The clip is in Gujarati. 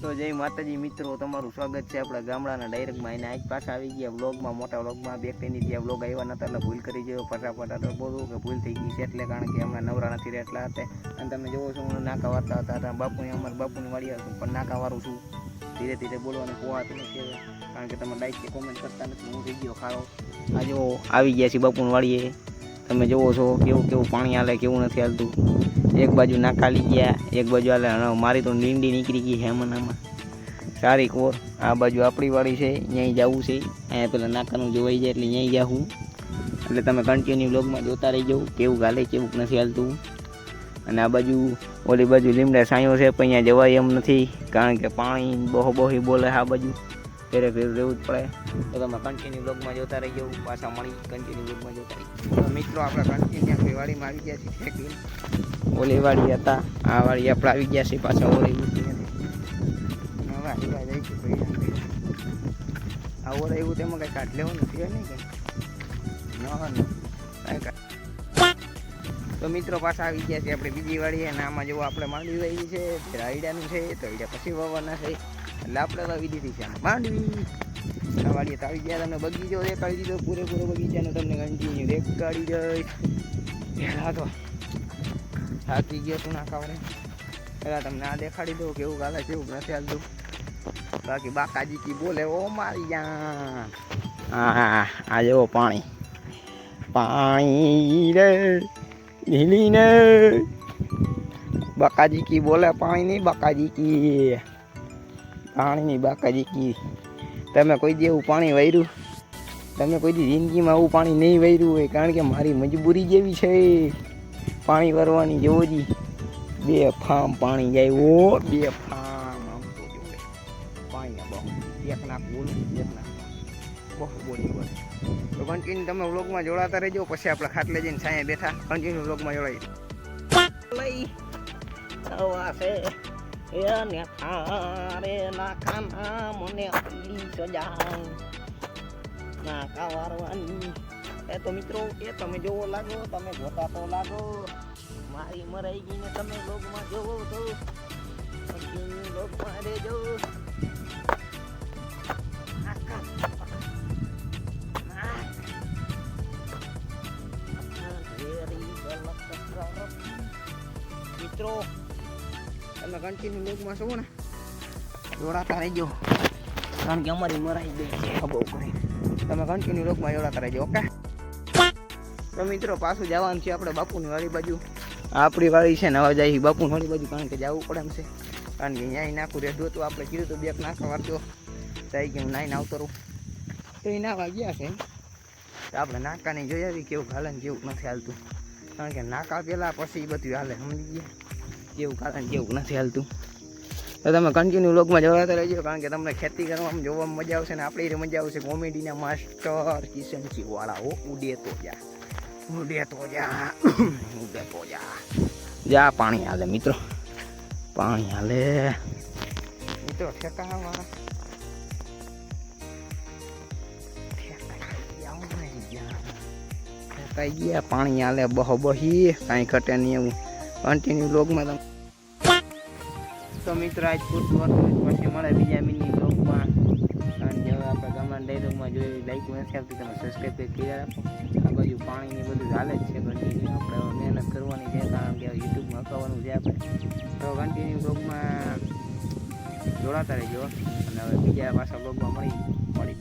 તો જય માતાજી મિત્રો, તમારું સ્વાગત છે આપણા ગામડાના ડાયરેક્ટમાં એને આજ પાછા આવી ગયા વ્લોગમાં મોટા વ્લોગમાં બે ત્રણ ત્યાં વ્લોગ આવ્યા નતા, એટલે ભૂલ કરી ગયો. ફટાફટ બોલું કે ભૂલ થઈ ગઈ છે, એટલે કારણ કે હમણાં નવરા નથી રહેલા હતા અને તમે જોવો છો, હું નાકા વારતા હતા બાપુને અમારા બાપુની વાળી હતું પણ નાકા વારું છું. ધીરે ધીરે બોલવાનું પોવાતું નથી કારણ કે તમે લાઈક કે કોમેન્ટ કરતા નથી, હું થઈ ગયો ખારો. આ જો, આવી ગયા છે બાપુની વાળીએ. તમે જુઓ છો, કેવું કેવું પાણી હાલે, કેવું નથી હાલતું. એક બાજુ નાકાલી ગયા, એક બાજુ હાલે મારી તો લીંડી નીકળી ગઈ હેમનામાં. સારી કોર આ બાજુ આપણી વાળી છે ત્યાં જવું છે. અહીંયા પેલા નાકાનું જોવાઈ જાય એટલે ત્યાં જાઉં એટલે તમે કન્ટિન્યુ બ્લોગમાં જોતા રહી જાઉં કેવું ગાલે, કેવું નથી હાલતું. અને આ બાજુ, ઓલી બાજુ લીમડા સાયો છે, પણ અહીંયા જવાય એમ નથી, કારણ કે પાણી બહુ બહુ બોલે આ બાજુ. ફેરે ફેર રહેવું જ પડે. તો તમે કન્ટિન્યુ બ્લોગમાં જોતા રહી જાઉં પાછા મળી કન્ટિન્યુ બ્લોગમાં જોતા રહી તો મિત્રો આપણે કન્ટિન્યુ આપણી આવી ગયા છીએ ઠેકવી ઓલી વાડી હતા. આ વાડી આપણે આવી ગયા છે પાછા ઓલી મૂકીને હવે આવ્યા જાય છે ભાઈ આ ઓલા એવું તેમાં કઈ કાઢ લેવાનું છે નહીં કઈ ના તો મિત્રો પાછા આવી ગયા છે આપણે બીજી વાળી અને આમાં જેવું આપણે માંડવી વાવી છે તે રાયડાનું છે તો રાયડા પછી વાવવાના છે. એટલે આપણે વાવી દીધી છે. માંડવી. વાડીએ તો આવી ગયા, તમે બગીચો દેખાડી દીધો, પૂરેપૂરો બગીચાનો તમને કન્ટિન્યુ દેખાડી દઈશ. પહેલાં તો થાકી ગયો તું ના ખાવડે પહેલાં તમને આ દેખાડી દઉં કેવું ગાલે કેવું નથી હાલતું. બાકી બાકાજી કી બોલે, ઓ મારી જાન. હા આ જેવો પાણી. પાણી રે લીલીને બાકાજી કી બોલે, પાણી નહીં બાકાજી કી પાણી નહીં બાકાજી કી. તમે કોઈ દી એવું પાણી વૈર્યું તમે કોઈ દી જિંદગીમાં આવું પાણી નહીં વાર્યું હોય, કારણ કે મારી મજબૂરી જેવી છે. પાણી વરવાની જોવો જી બે ફામ પાણી જાય, ઓ, બે ફામ આમ તો જોવે પાણી બહુ. એક નાક બોલું, એક નાક બહુ બોલી બોલે તો કન્ટિન્યુ તમે વ્લોગમાં જોડાતા રહેજો, પછી આપણે ખાટલે જઈને છાંયે બેઠા. કન્ટિન્યુ વ્લોગમાં જોડાઈ. લઈ. આવા છે. એને થારે નાખાના મને આપી સજા નાકા વારવાની એ તો મિત્રો એ તમે જોવો લાગો તમે જોતા તો લાગો મારી મરાઈ ગઈને તમે લોગમાં જોવો તો લોકમાં. ના. ના, કચરો. મિત્રો તમે કન્ટિન્યુ લોગમાં છો ને. જોડાતા રહેજો. કારણ કે અમારી મરાઈ ગઈ છે બહુ કરી તમે કન્ટિન્યુ લોકમાં જોડાતા રહેજો, ઓકે? તો મિત્રો, પાછું જવાનું છે આપણે બાપુની વાળી બાજુ. આપણી વાળી છે ને હવે જાય બાપુની વાળી બાજુ, કારણ કે જવું પડે એમ છે. કારણ કે અહીંયા નાખું રહેતું હતું આપણે કીધું તો બેક નાખવા વાંચો થઈ હું નાઈને આવતો રહું. તો એ નાવા ગયા છે. આપણે નાકાને જોઈ આવી કેવું હાલે ને કેવું નથી હાલતું. કારણ કે નાકા પહેલાં પછી બધું હાલે, સમજી ગયા? કેવું કારણ કેવું નથી હાલતું. તો તમે કન્ટિન્યુ લોકમાં જોડાતા રહેજો, કારણ કે તમને ખેતી કરવામાં જોવામાં મજા આવશે ને આપણે મજા આવશે. કોમેડીના માસ્ટર કિશનસિંહ વાળા હો, ઉડે તો જા. ઉડે તો જા. ઉડે તો જા. જા, પાણી હાલે મિત્રો. પાણી હાલે. મિત્રો ઠેકાવા પાણી હાલે બહો બહી કાંઈ ઘટે નહીં એવું. કન્ટિન્યુ લોગમાં તમે તો મિત્રો, આજ પૂરતું હતું પછી મળે બીજા મિની બ્લોગમાં અને જો આપણે ગામડા ડાયલોગમાં જોઈ લાઈક નથી આવતી તમે સબસ્ક્રાઈબ કરી રાખો આ બાજુ પાણીની બધું ચાલે જ છે પછી આપણે મહેનત કરવાની છે, કારણ કે યુટ્યુબમાં અકાવવાનું છે આપણે. તો કન્ટિન્યુ બ્લોગમાં જોડાતા રહેજો. અને હવે બીજા પાછા બ્લોગમાં મળી મળી